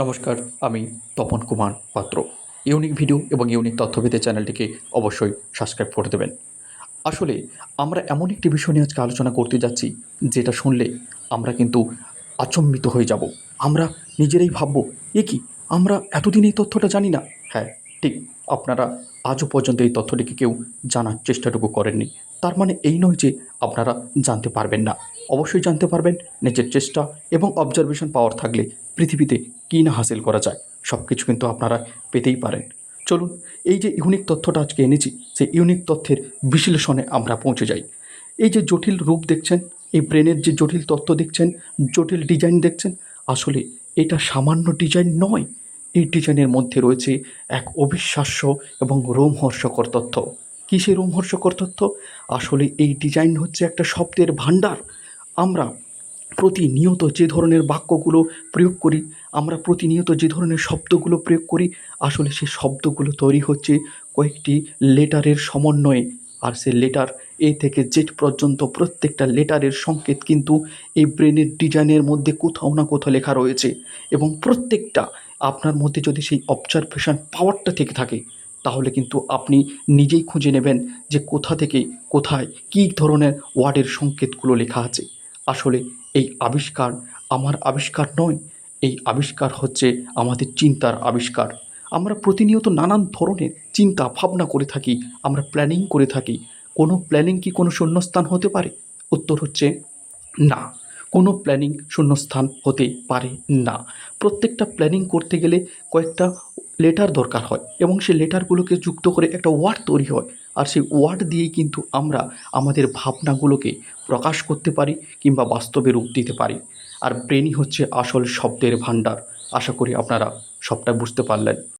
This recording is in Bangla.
নমস্কার, আমি তপন কুমার পাত্র। ইউনিক ভিডিও এবং ইউনিক তথ্য চ্যানেলটিকে অবশ্যই সাবস্ক্রাইব করে দেবেন। আসলে, আমরা এমন একটি বিষয় নিয়ে আজকে আলোচনা করতে যাচ্ছি, যেটা শুনলে আমরা কিন্তু আচম্বিত হয়ে যাব। আমরা নিজেরাই ভাববো, এ কি, আমরা এতদিন এই তথ্যটা জানি না? হ্যাঁ ঠিক, আপনারা আজও পর্যন্ত এই তথ্যটিকে কেউ জানার চেষ্টাটুকু করেননি। তার মানে এই নয় যে আপনারা জানতে পারবেন না। অবশ্যই জানতে পারবেন, নিজের চেষ্টা এবং অবজারভেশন পাওয়ার থাকলে পৃথিবীতে কী না হাসিল করা যায়। সব কিছু কিন্তু আপনারা পেতেই পারেন। চলুন, এই যে ইউনিক তথ্যটা আজকে এনেছি, সেই ইউনিক তথ্যের বিশ্লেষণে আমরা পৌঁছে যাই। এই যে জটিল রূপ দেখছেন, এই ব্রেনের যে জটিল তত্ত্ব দেখছেন, জটিল ডিজাইন দেখছেন, আসলে এটা সামান্য ডিজাইন নয়। এই ডিজাইনের মধ্যে রয়েছে এক অবিশ্বাস্য এবং রোমহর্ষকর তথ্য কী সেই রোমহর্ষকর তথ্য আসলে এই ডিজাইন হচ্ছে একটা শব্দের ভাণ্ডার। আমরা প্রতিনিয়ত যে ধরনের বাক্যগুলো প্রয়োগ করি আমরা প্রতিনিয়ত যে ধরনের শব্দগুলো প্রয়োগ করি, আসলে সেই শব্দগুলো তৈরি হচ্ছে কয়েকটি লেটারের সমন্বয়ে। আর সে লেটার এ থেকে জেড পর্যন্ত প্রত্যেকটা লেটারের সংকেত কিন্তু এই ব্রেনের ডিজাইনের মধ্যে কোথাও না কোথাও লেখা রয়েছে। এবং প্রত্যেকটা আপনার মধ্যে যদি সেই অবজারভেশন পাওয়ারটা থেকে থাকে, তাহলে কিন্তু আপনি নিজেই খুঁজে নেবেন যে কোথা থেকে কোথায় কী ধরনের ওয়ার্ডের সংকেতগুলো লেখা আছে। আসলে এই আবিষ্কার আমার আবিষ্কার নয় এই আবিষ্কার হচ্ছে আমাদের চিন্তার আবিষ্কার। আমরা প্রতিনিয়ত নানান ধরনের চিন্তা, ভাবনা করে থাকি, আমরা প্ল্যানিং করে থাকি। কোনো প্ল্যানিং কি কোনো শূন্যস্থান হতে পারে? উত্তর হচ্ছে না। কোনো প্ল্যানিং শূন্যস্থান হতে পারে না। প্রত্যেকটা প্ল্যানিং করতে গেলে কয়েকটা লেটার দরকার হয় এবং সেই লেটারগুলোকে যুক্ত করে একটা ওয়ার্ড তৈরি হয়। আর সেই ওয়ার্ড দিয়েই কিন্তু আমরা আমাদের ভাবনাগুলোকে প্রকাশ করতে পারি কিংবা বাস্তবে রূপ দিতে পারি। আর ব্রেনই হচ্ছে আসল শব্দের ভাণ্ডার। আশা করি আপনারা সবটা বুঝতে পারলেন।